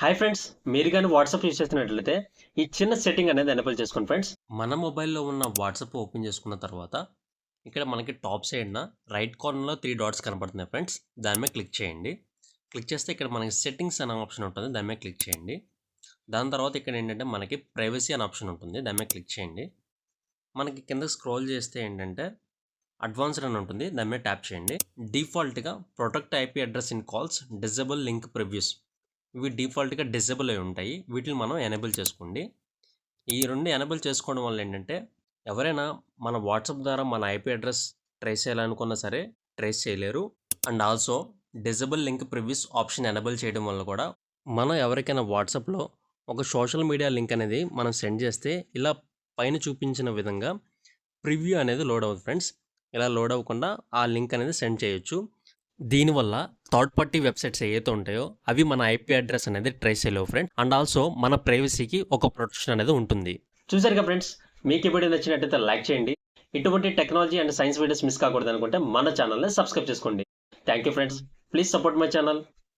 Hi friends మీరు కానీ WhatsApp use చేస్తున్నట్లయితే ఈ చిన్న సెట్టింగ్ అనేది ఎనబుల్ చేసుకోండి ఫ్రెండ్స్ మన మొబైల్లో ఉన్న వాట్సాప్ ఓపెన్ చేసుకున్న తర్వాత ఇక్కడ మనకి టాప్ సైడ్న రైట్ కార్నర్లో త్రీ డాట్స్ కనపడుతున్నాయి ఫ్రెండ్స్ దాని మీద క్లిక్ చేయండి. క్లిక్ చేస్తే ఇక్కడ మనకి సెట్టింగ్స్ అనే ఆప్షన్ ఉంటుంది. దాని మీద క్లిక్ చేయండి. దాని తర్వాత ఇక్కడ ఏంటంటే మనకి ప్రైవసీ అనే ఆప్షన్ ఉంటుంది. దాని మీద క్లిక్ చేయండి. మనకి కింద స్క్రోల్ చేస్తే ఏంటంటే అడ్వాన్స్డ్ అని ఉంటుంది. దాని మీద ట్యాప్ చేయండి. డిఫాల్ట్గా protect IP address in calls disable link previews ఇవి డిఫాల్ట్గా డిజేబుల్ అయి ఉంటాయి. వీటిని మనం ఎనేబుల్ చేసుకోండి. ఈ రెండు ఎనేబుల్ చేసుకోవడం వల్ల ఏంటంటే ఎవరైనా మన వాట్సాప్ ద్వారా మన ఐపీ అడ్రస్ ట్రేస్ చేయాలనుకున్నా సరే ట్రేస్ చేయలేరు. And also disable link previews option enable చేయడం వల్ల కూడా మనం ఎవరికైనా వాట్సాప్లో ఒక సోషల్ మీడియా లింక్ అనేది మనం సెండ్ చేస్తే ఇలా పైన చూపించిన విధంగా ప్రివ్యూ అనేది లోడ్ అవుతుంది ఫ్రెండ్స్. ఇలా లోడ్ అవ్వకుండా ఆ లింక్ అనేది సెండ్ చేయొచ్చు. దీనివల్ల థర్డ్ పార్టీ వెబ్సైట్స్ ఏవైతే ఉంటాయో అవి మన ఐపీ అడ్రస్ అనేది ట్రేస్ చేయలేవు ఫ్రెండ్ అండ్ ఆల్సో మన ప్రైవసీకి ఒక ప్రొటెక్షన్ అనేది ఉంటుంది. చూసారుగా ఫ్రెండ్స్ మీకు ఈ వీడియో నచ్చినట్టయితే లైక్ చేయండి. ఇటువంటి technology and science videos miss కాకూడదు అనుకుంటే మన ఛానల్ని సబ్స్క్రైబ్ చేసుకోండి. Thank you friends please support my channel